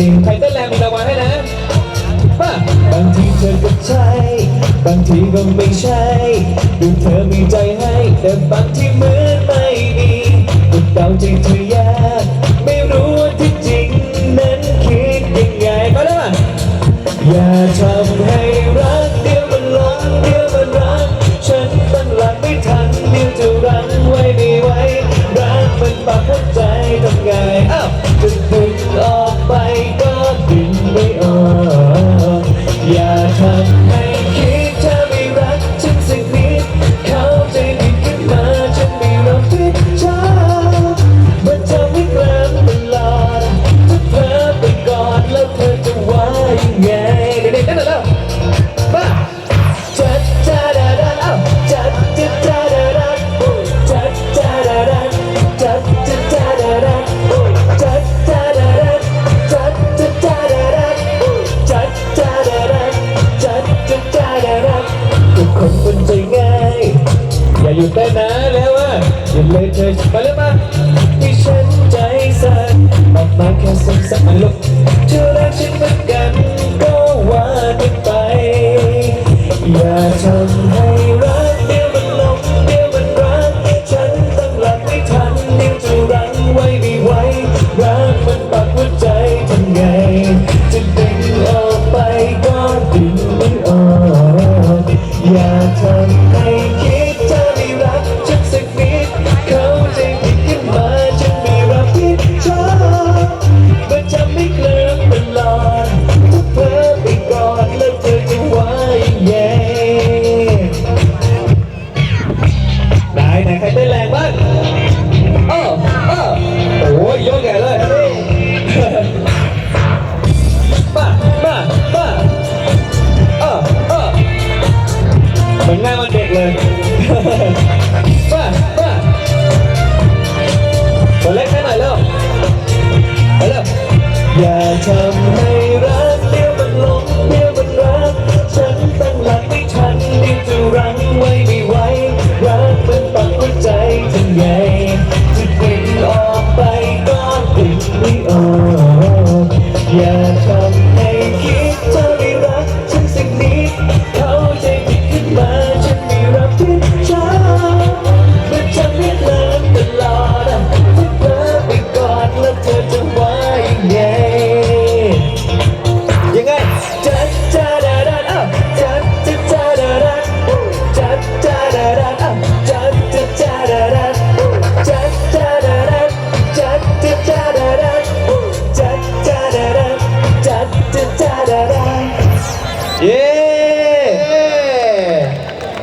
ดีใครเต้นแรงมีรางวัลให้นะมาบางทีเธอก็ใช่ บางทีก็ไม่ใช่ดูเธอมีใจให้ แต่บางทีเหมือนไม่ดีก็เดาใจเธอยากไม่รู้ว่าที่จริงนั้นคิดยังไงก็ได้อย่าทำให้รักเดียวมันหลงเดียวมันรัก ฉันตั้งหลักไม่ทันเดียวจะรั้งไว้ไม่ไหวรักมันปักหัวใจทำไงอ้าวจะดึงออกไป ก็ดึงไม่ออกอย่าทำ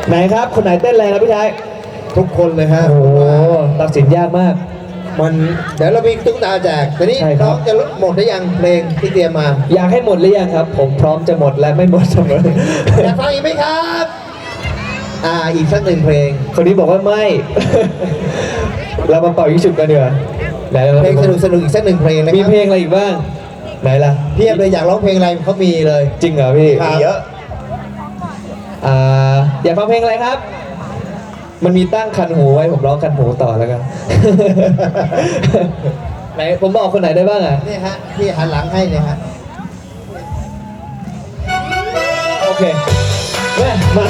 ไหนครับคนไหนเต้นแรงครับพี่ชายทุกคนเลยฮะ โอ้โหตัดสินยากมาก มันเดี๋ยวเรามีตุ๊กตาแจกแต่นี่ใช่ครับ น้องจะหมดได้ยังเพลงที่เตรียมมา อยากให้หมดหรือยังครับ ผมพร้อมจะหมดและไม่หมดเสมอ อยากฟังอีกไหมครับ อ่าอีกสักหนึ่งเพลง คนนี้บอกว่าไม่ เรามาเป่ายิงฉุบกันเถอะไหนเราเพลงสนุกสนุกๆอีกสักหนึ่งเพลงนะมีครับเพลงอะไรอีกบ้าง ไหนล่ะเพียบเลยอยากร้องเพลงอะไรเขามีเลย จริงเหรอพี่มีเยอะ อ่าอยากฟังเพลงอะไรครับ มันมีตั้งคันหูไว้ผมร้องคันหูต่อแล้วกัน ไหนผมบอกคนไหนได้บ้างอะ นี่ฮะพี่หันหลังให้เนี่ยฮะโอเคแม่มา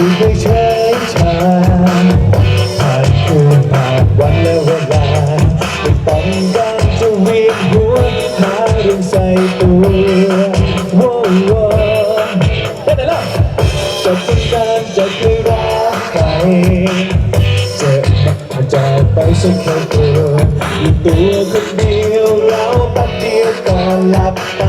ที่ไม่ใช่ชาผ่านคืนผ่านวันและเวลาไม่ต้องการจะเวียนหัวหาเรื่องใส่ตัวโว้โว้ได้ไหนล่ะจะต้องการจะเคยรักใครเจ็บมาจากไปสักแค่ตัวอยู่ตัวคนเดียวเราแป๊บเดียวก็หลับไป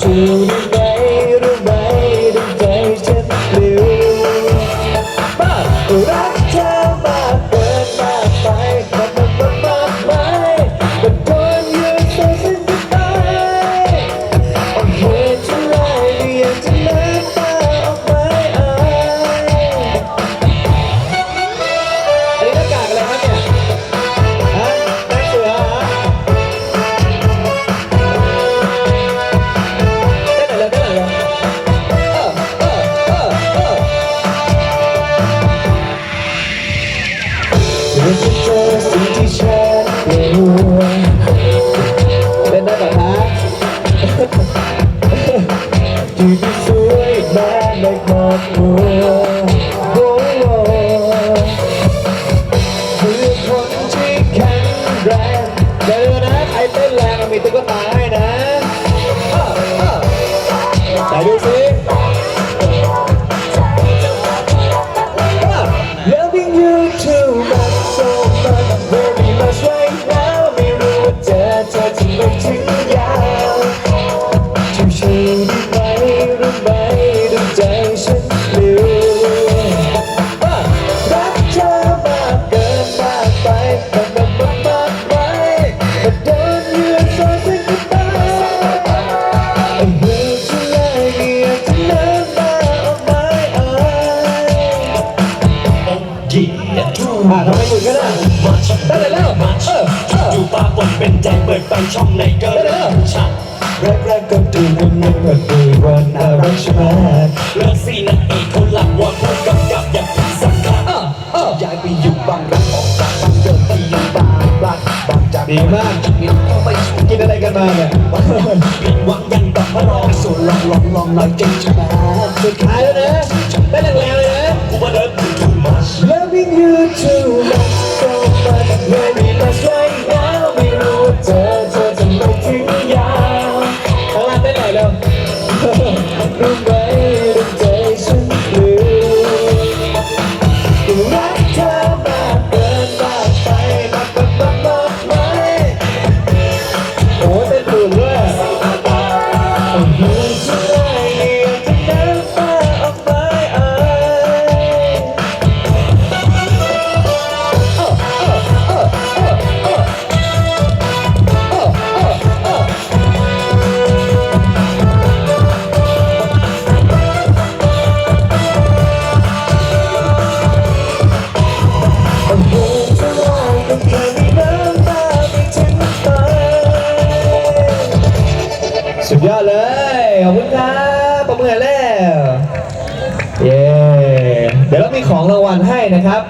ชิวได้ไหรู้ไหมรู้ใจฉันหรือบ้ารัก ที่ที่สวยแม้ในครอบครัวโอ้โหคือคนที่แข็งแรงเดี๋ยวนะใครเต้นแรงมีตุ๊กตาให้นะแต่ดูสิ อะทำไมคุณก็ได้ได้เลยแล้วมาเออเอออยู่ปากบนเป็นใจเปิดไปช่องไหนก็ได้เลยชักแรกๆก็ดูนุ่มนมันก็ดูว่าน่ารักใช่ไหมเลิกซีนางเอกเขาหลักว่าผู้กำกับอย่างสำคัญอะเออย้ายไปอยู่บางรักออกจากบางเดิมที่อยู่บางรักบางจากดีมากกินก็ไม่สูงกินอะไรกันมาเนี่ยผิดหวังยังแบบมารอส่วนลองลองลองหน่อยจริงใช่ไหมสุดท้ายแล้วนะได้แรงๆ ขอบคุณครับประมือแล้ว เย้ เดี๋ยวเรามีของรางวัลให้นะครับ